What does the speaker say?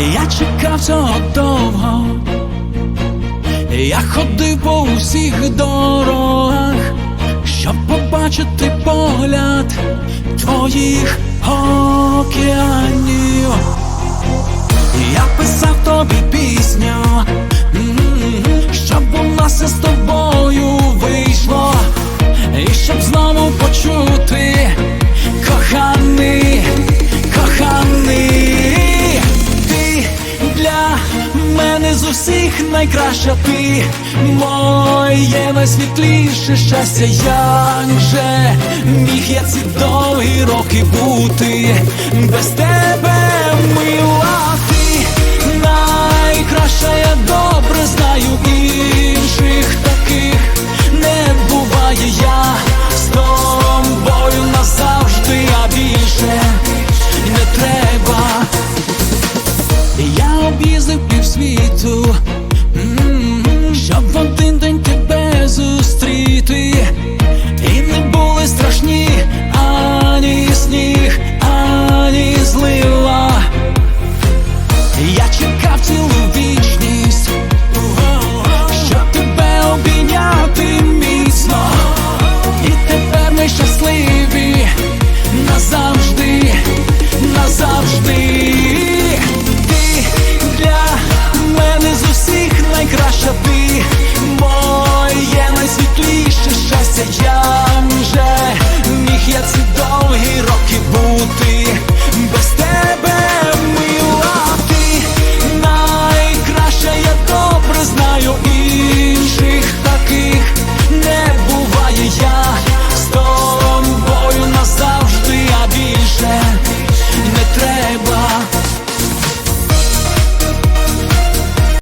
Я чекав цього довго, я ходив по усіх дорогах, щоб побачити погляд твоїх океанів. Усіх найкраща ти, моє найсвітліше щастя, як же міг я ці довгі роки бути. Без тебе, me too.